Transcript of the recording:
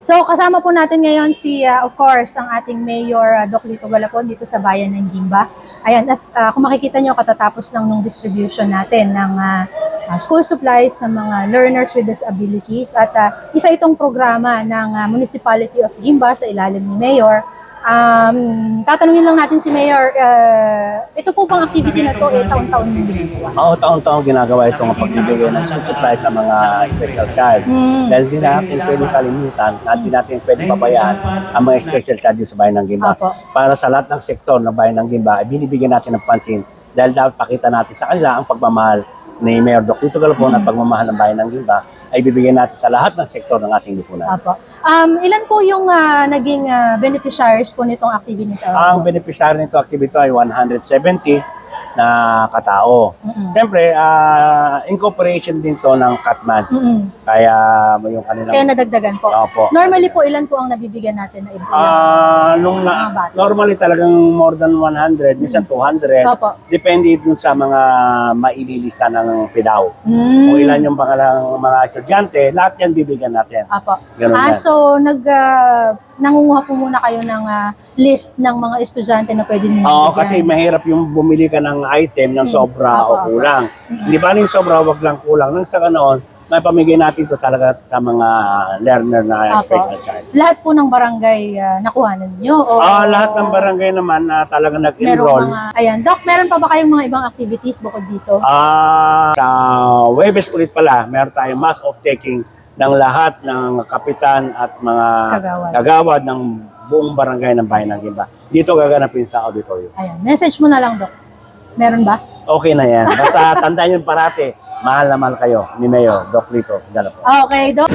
So kasama po natin ngayon si, uh, of course, ang ating Mayor uh, Doc Lito Galapon dito sa bayan ng Gimba. Ayan, as, uh, kung makikita nyo, katatapos lang nung distribution natin ng uh, uh, school supplies sa mga learners with disabilities. At uh, isa itong programa ng uh, Municipality of Gimba sa ilalim ni Mayor. Um, tatanungin lang natin si Mayor, uh, ito po bang activity na to eh, taon-taon yung ginagawa? Oo, taon-taon ginagawa itong pagbibigay ng school supply sa mga special child. Hmm. Dahil di natin pwede kalimutan, at di natin pwede pabayaan ang mga special child sa bayan ng Gimba. Opo. Para sa lahat ng sektor ng bayan ng Gimba, binibigyan natin ng pansin dahil dapat pakita natin sa kanila ang pagmamahal ni Mayor Doc Lito Galapon at pagmamahal ng bayan ng Gimba ay bibigyan natin sa lahat ng sektor ng ating lipunan. Apo. Um, ilan po yung ah, naging ah, beneficiaries po nitong activity nito? Ang beneficiary nito activity ay 170 na katao. Mm-mm. Siyempre, ah, incorporation din to ng Katman. Mm-mm. Kaya yung kanilang... Kaya nadagdagan po. Opo. Normally po, ilan po ang nabibigyan natin na iba? Ah, nung na, bata. normally talagang more than 100, minsan 200. Opo. Depende dun sa mga maililista ng PIDAW. Mm. Kung ilan yung pangalang mga estudyante, lahat yan bibigyan natin. Apo. Ganun Ah, yan. so nag ah, nangunguha po muna kayo ng ah, list ng mga estudyante na pwede niyo Oo, bigyan. kasi mahirap yung bumili ka ng item ng Mm. sobra o apo. kulang. Mm. Hindi ba yung sobra, wag lang kulang. Nang sa ganoon, may pamigay natin to talaga sa mga learner na Apo. special child. Lahat po ng barangay ah, nakuha ninyo? O, Ah, lahat ng barangay naman na talaga Merong nag-enroll. mga, ayan. Doc, meron pa ba kayong mga ibang activities bukod dito? Ah, sa Webes ulit pala, meron tayong mass off-taking ng lahat ng kapitan at mga Kagawad. kagawad ng buong barangay ng Bayan ng Gimba. Dito gaganapin sa auditorium. Ayan. Message mo na lang, Doc. Meron ba? Okay na yan. Basta tandaan yun parati, mahal na mahal kayo ni Mayor Doc Lito Galapon. Okay, Doc.